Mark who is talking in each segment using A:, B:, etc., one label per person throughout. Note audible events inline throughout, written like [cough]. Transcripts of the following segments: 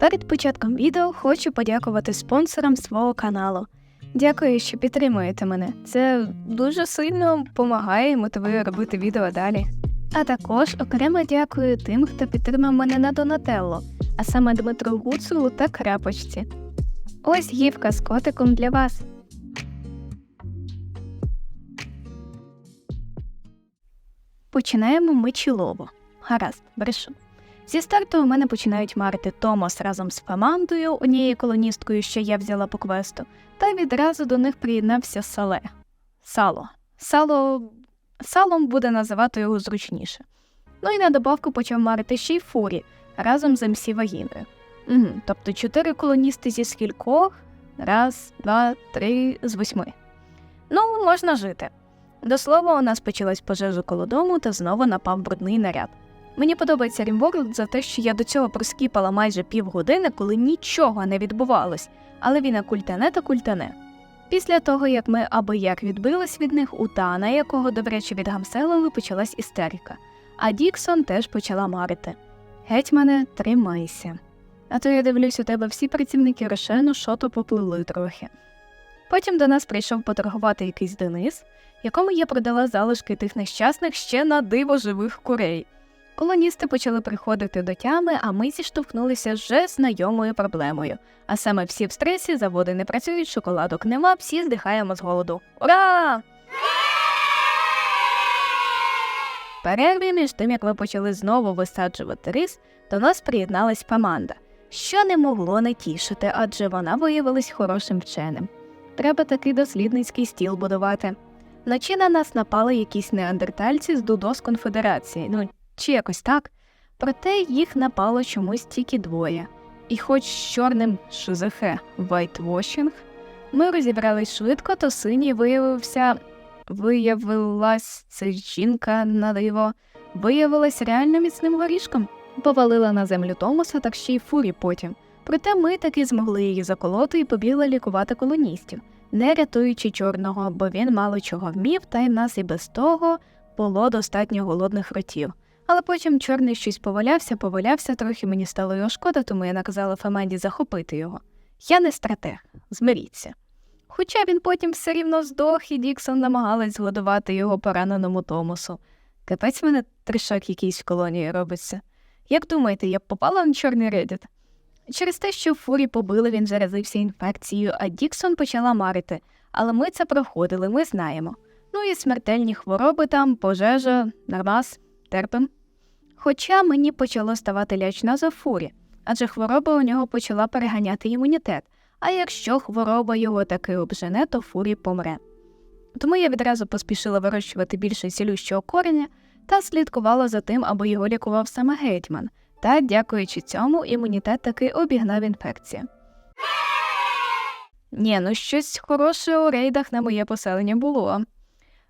A: Перед початком відео хочу подякувати спонсорам свого каналу. Дякую, що підтримуєте мене. Це дуже сильно допомагає і мотивує робити відео далі. А також окремо дякую тим, хто підтримав мене на Донателло, а саме Дмитру Гуцулу та Крапочці. Ось гівка з котиком для вас. Починаємо ми чілово. Гаразд, брешу. Зі старту у мене починають марити Томас разом з Фамандою, однією колоністкою, що я взяла по квесту, та відразу до них приєднався Сале. Сало. Сало. Салом буде називати його зручніше. Ну і на добавку почав марити ще й Фурі разом з МС Вагіною. Угу, тобто чотири колоністи зі скількох, раз, два, три з восьми. Ну, можна жити. До слова, у нас почалась пожежа коло дому та знову напав брудний наряд. Мені подобається Рімворлд за те, що я до цього проскіпала майже півгодини, коли нічого не відбувалось, але він культане та культане. Після того, як ми аби як відбились від них, у Тана, якого, до речі, відгамселили, почалась істерика, а Діксон теж почала марити. Гетьмане, тримайся. А то я дивлюсь, у тебе всі працівники Рошену шото поплили трохи. Потім до нас прийшов поторгувати якийсь Денис, якому я продала залишки тих нещасних ще на диво живих курей. Колоністи почали приходити до тями, а ми зіштовхнулися з вже знайомою проблемою. А саме всі в стресі, заводи не працюють, шоколадок нема, всі здихаємо з голоду. Ура! Перерві між тим, як ми почали знову висаджувати рис, до нас приєдналась Паманда, що не могло не тішити, адже вона виявилась хорошим вченим. Треба такий дослідницький стіл будувати. Вночі на нас напали якісь неандертальці з Дудос Конфедерації, ну чи якось так. Проте їх напало чомусь тільки двоє. І хоч з чорним шизахе вайтвошінг, ми розібрались швидко, то синій виявився. Виявилась це жінка на диво, виявилась реально міцним горішком. Повалила на землю Томаса, так ще й фурі потім. Проте ми таки змогли її заколоти і побігли лікувати колоністів, не рятуючи чорного, бо він мало чого вмів, та й в нас і без того було достатньо голодних ротів. Але потім чорний щось повалявся, повалявся, трохи мені стало його шкода, тому я наказала Феменді захопити його. Я не стратег, змиріться. Хоча він потім все рівно здох, і Діксон намагалась згодувати його пораненому Томасу. Капець мене тришак якийсь в колонії робиться. Як думаєте, я б попала на чорний редіт? Через те, що фурі побили, він заразився інфекцією, а Діксон почала марити. Але ми це проходили, ми знаємо. Ну і смертельні хвороби там, пожежа, нормас, терпим. Хоча мені почало ставати лячно за фурі, адже хвороба у нього почала переганяти імунітет, а якщо хвороба його таки обжене, то фурі помре. Тому я відразу поспішила вирощувати більше цілющого кореня та слідкувала за тим, аби його лікував саме гетьман, та, дякуючи цьому, імунітет таки обігнав інфекцію. Ні, ну щось хороше у рейдах на моє поселення було.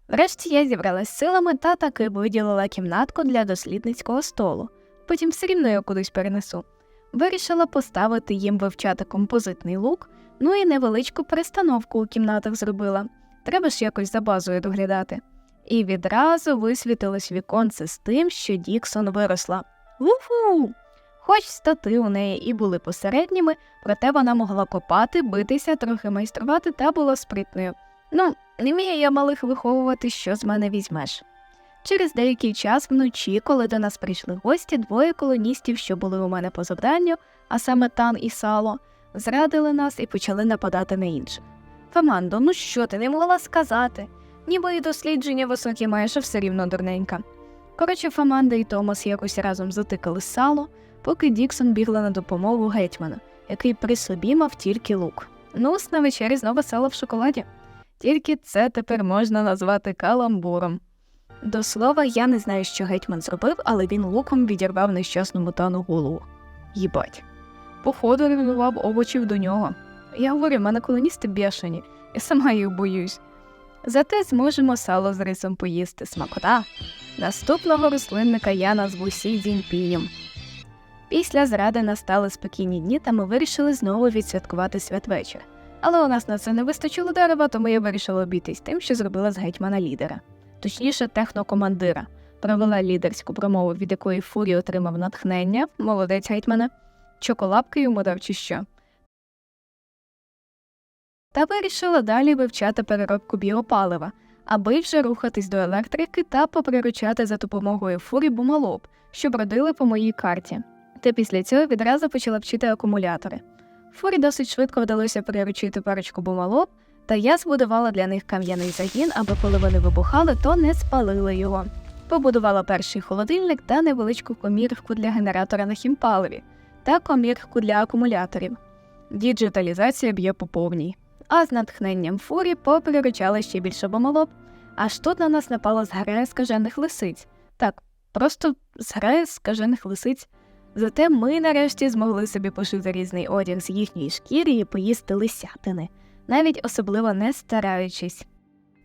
A: Врешті я зібралась силами та таки виділила кімнатку для дослідницького столу, потім все рівно я кудись перенесу. Вирішила поставити їм вивчати композитний лук, ну і невеличку перестановку у кімнатах зробила. Треба ж якось за базою доглядати. І відразу висвітилось віконце з тим, що Діксон виросла. Вуфу! Хоч стати у неї і були посередніми, проте вона могла копати, битися, трохи майструвати та була спритною. Ну, не вмію я малих виховувати, що з мене візьмеш. Через деякий час вночі, коли до нас прийшли гості, двоє колоністів, що були у мене по завданню, а саме Тан і Сало, зрадили нас і почали нападати на інших. Фамандо, ну що ти не могла сказати? Ніби і дослідження високі а все рівно дурненька. Коротше, Фаманда і Томас якось разом затикали сало, поки Діксон бігла на допомогу гетьмана, який при собі мав тільки лук. Ну, на вечері знову сало в шоколаді. Тільки це тепер можна назвати каламбуром. До слова, я не знаю, що гетьман зробив, але він луком відірвав нещасному тану голову. Їбать. Походу ревнував овочів до нього. Я говорю, мене колоністи бешені, я сама їх боюсь. Зате зможемо сало з рисом поїсти смакота. Наступного рослинника я назву Сі Дзіньпінем. Після зради настали спокійні дні, та ми вирішили знову відсвяткувати святвечір. Але у нас на це не вистачило дерева, тому я вирішила обійтись тим, що зробила з гетьмана лідера, точніше, технокомандира. Провела лідерську промову, від якої Фурі отримав натхнення, молодець гетьмана. чоколапки йому дав чи що. Та вирішила далі вивчати переробку біопалива, аби вже рухатись до електрики та поприручати за допомогою фурі бумалоп, що бродили по моїй карті. Та після цього відразу почала вчити акумулятори. Фурі досить швидко вдалося приручити парочку бумалоп, та я збудувала для них кам'яний загін, аби коли вони вибухали, то не спалили його. Побудувала перший холодильник та невеличку комірку для генератора на хімпаливі та комірку для акумуляторів. Діджиталізація б'є по повній. А з натхненням фурі поприручали ще більше бомолоп. Аж тут на нас напала зграя скажених лисиць. Так, просто зграя скажених лисиць. Зате ми нарешті змогли собі пошити різний одяг з їхньої шкіри і поїсти лисятини, навіть особливо не стараючись.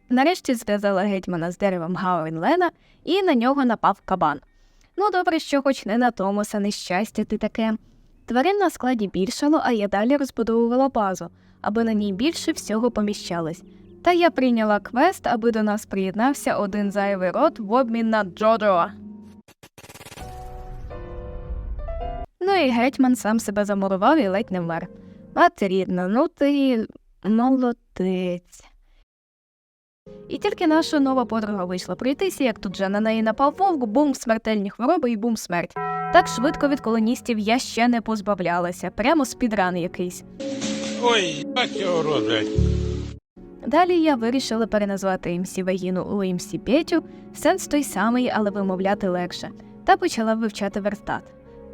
A: Нарешті зв'язала гетьмана з деревом Гауенлена, і на нього напав кабан. Ну, добре, що хоч не на Томоса нещастя ти таке. Тварин на складі більшало, а я далі розбудовувала базу, аби на ній більше всього поміщалось. Та я прийняла квест, аби до нас приєднався один зайвий род в обмін на Джоджо. Ну і гетьман сам себе замурував і ледь не вмер. Мати рідна, ну ти молодець. І тільки наша нова подруга вийшла пройтися, як тут же на неї напав вовк, бум, смертельні хвороби і бум смерть. Так швидко від колоністів я ще не позбавлялася, прямо спідран якийсь.
B: Ой, як його роблять.
A: Далі я вирішила переназвати МС Вагіну у МС Петю, сенс той самий, але вимовляти легше, та почала вивчати верстат.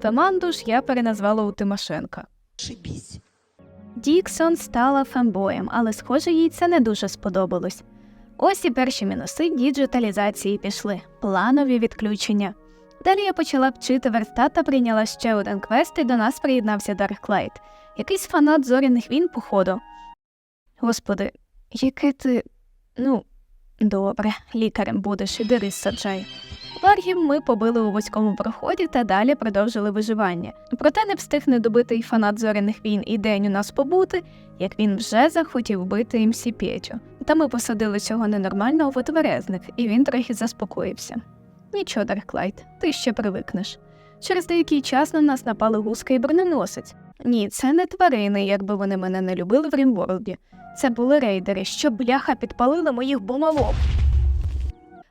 A: Команду ж я переназвала у Тимошенка.
C: Шибись.
A: Діксон стала фембоєм, але схоже, їй це не дуже сподобалось. Ось і перші мінуси діджиталізації пішли планові відключення. Далі я почала вчити верстат та прийняла ще один квест, і до нас приєднався Дарклайт, якийсь фанат зоряних війн, походу. Господи, яке ти. Ну, добре, лікарем будеш, іди рис саджай. Варгів ми побили у вузькому проході та далі продовжили виживання. Проте не встиг недобитий фанат зоряних війн і день у нас побути, як він вже захотів бити МС Петю. Та ми посадили цього ненормального в і він трохи заспокоївся. Нічого, Дарклайт, ти ще привикнеш. Через деякий час на нас напали гуска і броненосець. Ні, це не тварини, якби вони мене не любили в Рімворлді. Це були рейдери, що бляха підпалили моїх бомолоб.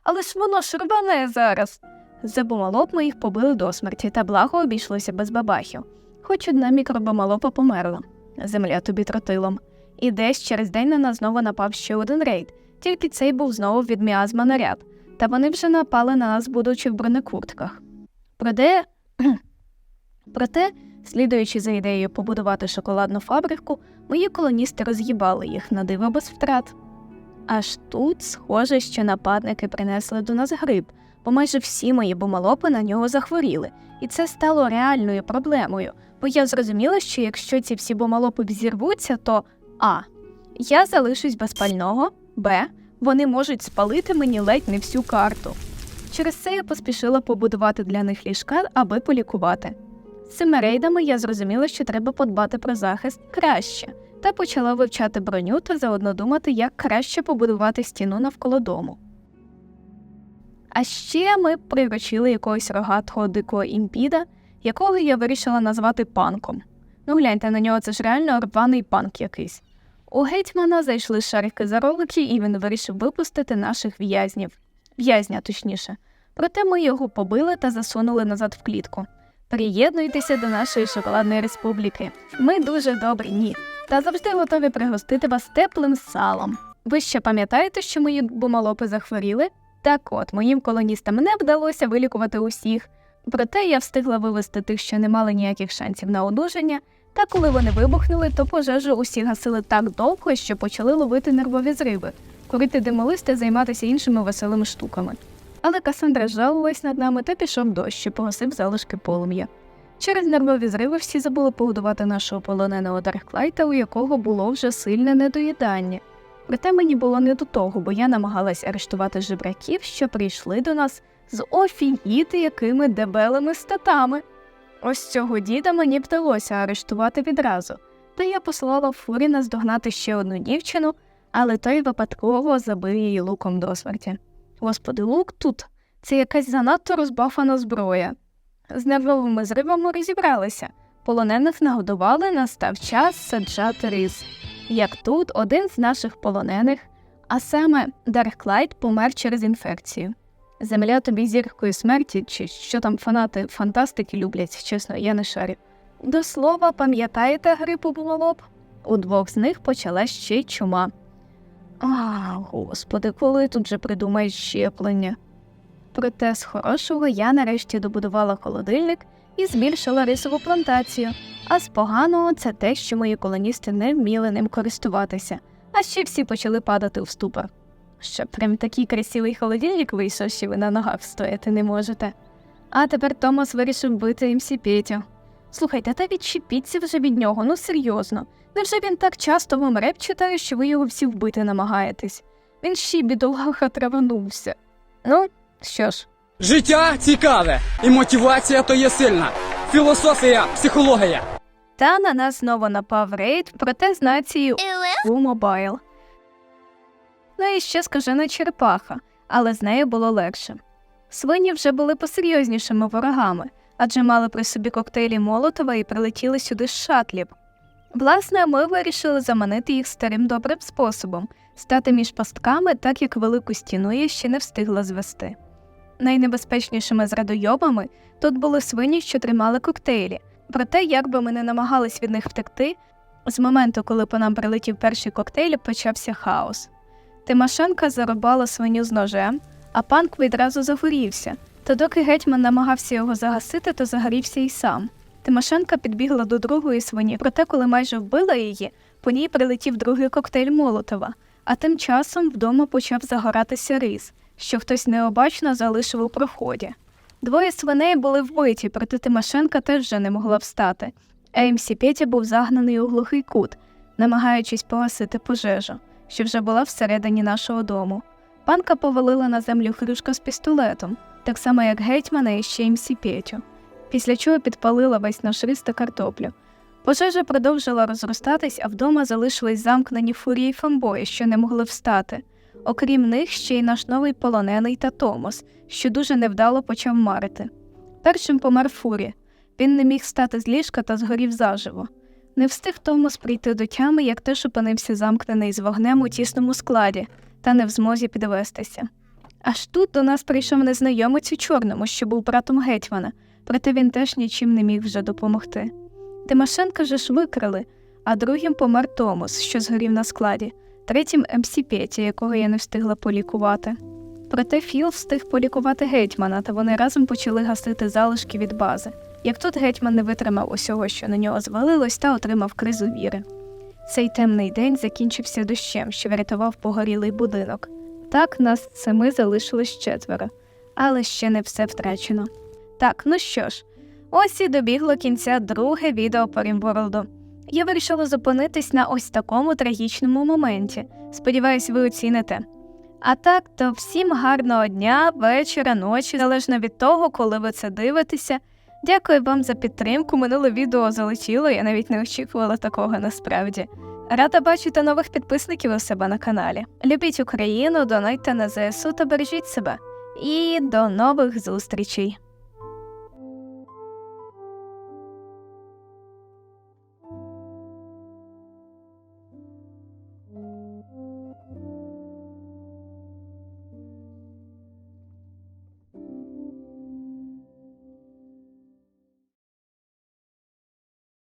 A: Але ж воно ж рване зараз. За бомолоб ми їх побили до смерті, та благо обійшлося без бабахів. Хоч одна мікробомолопа померла. Земля тобі тротилом. І десь через день на нас знову напав ще один рейд, тільки цей був знову від міазма наряд, та вони вже напали на нас, будучи в бронекуртках. Проте, [clears throat] Проте, слідуючи за ідеєю побудувати шоколадну фабрику, мої колоністи роз'їбали їх на диво без втрат. Аж тут, схоже, що нападники принесли до нас гриб, бо майже всі мої бомолопи на нього захворіли, і це стало реальною проблемою, бо я зрозуміла, що якщо ці всі бомолопи взірвуться, то а. Я залишусь без пального, Б. Вони можуть спалити мені ледь не всю карту. Через це я поспішила побудувати для них ліжка, аби полікувати. З цими рейдами я зрозуміла, що треба подбати про захист краще, та почала вивчати броню та заодно думати, як краще побудувати стіну навколо дому. А ще ми приручили якогось рогатого дикого імпіда, якого я вирішила назвати панком. Ну гляньте на нього, це ж реально рваний панк якийсь. У гетьмана зайшли шарики за ролики, і він вирішив випустити наших в'язнів. В'язня, точніше. Проте ми його побили та засунули назад в клітку. Приєднуйтеся до нашої шоколадної республіки. Ми дуже добрі, ні. Та завжди готові пригостити вас теплим салом. Ви ще пам'ятаєте, що мої бумалопи захворіли? Так от, моїм колоністам не вдалося вилікувати усіх. Проте я встигла вивести тих, що не мали ніяких шансів на одужання, та коли вони вибухнули, то пожежу усі гасили так довго, що почали ловити нервові зриви, курити димолист та займатися іншими веселими штуками. Але Касандра жалувалась над нами та пішов дощ, що погасив залишки полум'я. Через нервові зриви всі забули погодувати нашого полоненого Дарклайта, у якого було вже сильне недоїдання. Проте мені було не до того, бо я намагалась арештувати жебраків, що прийшли до нас з офігіти якими дебелими статами. Ось цього діда мені вдалося арештувати відразу, та я послала Фурі наздогнати ще одну дівчину, але той випадково забив її луком до смерті. Господи, лук тут це якась занадто розбафана зброя. З нервовими зривами розібралися, полонених нагодували, настав час саджати рис. Як тут один з наших полонених, а саме Дарклайт помер через інфекцію. Земля тобі зіркою смерті, чи що там фанати фантастики люблять, чесно, я не шарю. До слова, пам'ятаєте грипу було б? У двох з них почалась ще й чума. А, господи, коли тут же придумають щеплення. Проте з хорошого я нарешті добудувала холодильник і збільшила рисову плантацію, а з поганого це те, що мої колоністи не вміли ним користуватися, а ще всі почали падати в ступор. Що прям такий красивий холодильник вийшов, що ви на ногах стояти не можете. А тепер Томас вирішив бити МС Петю. Слухайте, та відчепіться вже від нього, ну серйозно. Невже він так часто вам реп читає, що ви його всі вбити намагаєтесь? Він ще бідолаха траванувся. Ну, що ж,
C: Життя цікаве, і мотивація то є сильна. Філософія, психологія.
A: Та на нас знову напав рейд, проте з нацією у мобайл. Ну і ще скажена черепаха, але з нею було легше. Свині вже були посерйознішими ворогами, адже мали при собі коктейлі Молотова і прилетіли сюди з шатлів. Власне, ми вирішили заманити їх старим добрим способом стати між пастками, так як велику стіну я ще не встигла звести. Найнебезпечнішими з радойобами тут були свині, що тримали коктейлі. Проте, як би ми не намагались від них втекти, з моменту, коли по нам прилетів перший коктейль, почався хаос. Тимошенка зарубала свиню з ножем, а панк відразу загорівся. То доки гетьман намагався його загасити, то загорівся й сам. Тимошенка підбігла до другої свині, проте, коли майже вбила її, по ній прилетів другий коктейль Молотова, а тим часом вдома почав загоратися рис, що хтось необачно залишив у проході. Двоє свиней були вбиті, проте Тимошенка теж вже не могла встати. МС Петя був загнаний у глухий кут, намагаючись погасити пожежу, що вже була всередині нашого дому. Панка повалила на землю хрюшка з пістолетом, так само як гетьмана і ще МС Петю, після чого підпалила весь наш рис та картоплю. Пожежа продовжила розростатись, а вдома залишились замкнені фурії фамбої, що не могли встати. Окрім них, ще й наш новий полонений та Томос, що дуже невдало почав марити. Першим помер Фурі. Він не міг стати з ліжка та згорів заживо. Не встиг Томос прийти до тями, як теж опинився замкнений з вогнем у тісному складі та не в змозі підвестися. Аж тут до нас прийшов незнайомець у чорному, що був братом гетьмана, проте він теж нічим не міг вже допомогти. Тимошенка же ж викрали, а другим помер Томос, що згорів на складі, третім МС Петя, якого я не встигла полікувати. Проте Філ встиг полікувати гетьмана, та вони разом почали гасити залишки від бази. Як тут гетьман не витримав усього, що на нього звалилось, та отримав кризу віри. Цей темний день закінчився дощем, що врятував погорілий будинок. Так нас семи залишилось четверо, але ще не все втрачено. Так, ну що ж, ось і добігло кінця друге відео по Рімворлду. Я вирішила зупинитись на ось такому трагічному моменті. Сподіваюсь, ви оціните. А так, то всім гарного дня, вечора, ночі, залежно від того, коли ви це дивитеся. Дякую вам за підтримку. Минуле відео залетіло, я навіть не очікувала такого насправді. Рада бачити нових підписників у себе на каналі. Любіть Україну, донайте на ЗСУ та бережіть себе. І до нових зустрічей!